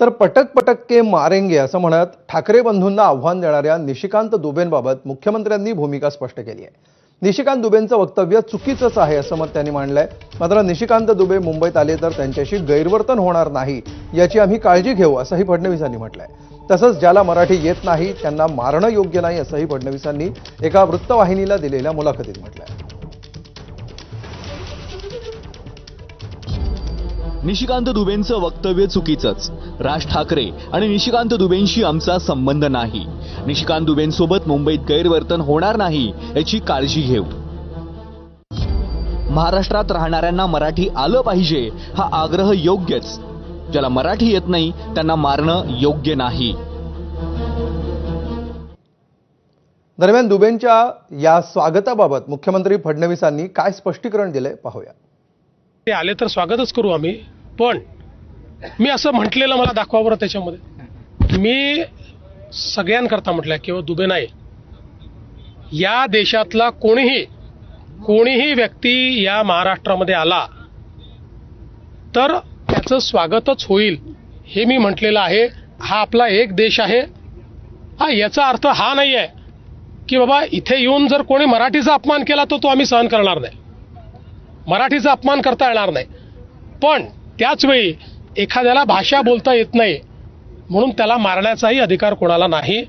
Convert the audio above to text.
तर पटक पटक के मारेंगे असं म्हणत ठाकरे बंधूंना आव्हान देणाऱ्या निशिकांत दुबेंबाबत मुख्यमंत्र्यांनी भूमिका स्पष्ट केली आहे. निशिकांत दुबेंचं वक्तव्य चुकीचंच आहे असं मत त्यांनी मांडलंय. मात्र निशिकांत दुबे मुंबईत आले तर त्यांच्याशी गैरवर्तन होणार नाही याची आम्ही काळजी घेऊ असंही फडणवीसांनी म्हटलंय. तसंच ज्याला मराठी येत नाही त्यांना मारणं योग्य नाही असंही फडणवीसांनी एका वृत्तवाहिनीला दिलेल्या मुलाखतीत म्हटलंय. निशिकांत दुबेंचं वक्तव्य चुकीचंच. राज ठाकरे आणि निशिकांत दुबेंशी आमचा संबंध नाही. निशिकांत दुबेंसोबत मुंबईत गैरवर्तन होणार नाही याची काळजी घेऊ. महाराष्ट्रात राहणाऱ्यांना मराठी आलं पाहिजे हा आग्रह योग्यच. ज्याला मराठी येत नाही त्यांना मारणं योग्य नाही. दरम्यान दुबेंच्या या स्वागताबाबत मुख्यमंत्री फडणवीसांनी काय स्पष्टीकरण दिलंय पाहूया. ते आले तर स्वागतच करू आम्ही. पण मी असं म्हटलेलं मला दाखवा बरं त्याच्यामध्ये. मी सगळ्यांकरता म्हटलं किंवा दुबे नाही. या देशातला कोणीही कोणीही व्यक्ती या महाराष्ट्रामध्ये आला तर त्याचं स्वागतच होईल हे मी म्हटलेलं आहे. हा आपला एक देश आहे. हा याचा अर्थ हा नाही आहे की बाबा इथे येऊन जर कोणी मराठीचा अपमान केला तर तो आम्ही सहन करणार नाही. मराठीचा अपमान करता येणार नाही. पण त्याचवेळी एखाद्याला भाषा बोलता येत नाही म्हणून त्याला मारण्याचाही अधिकार कोणाला नाही.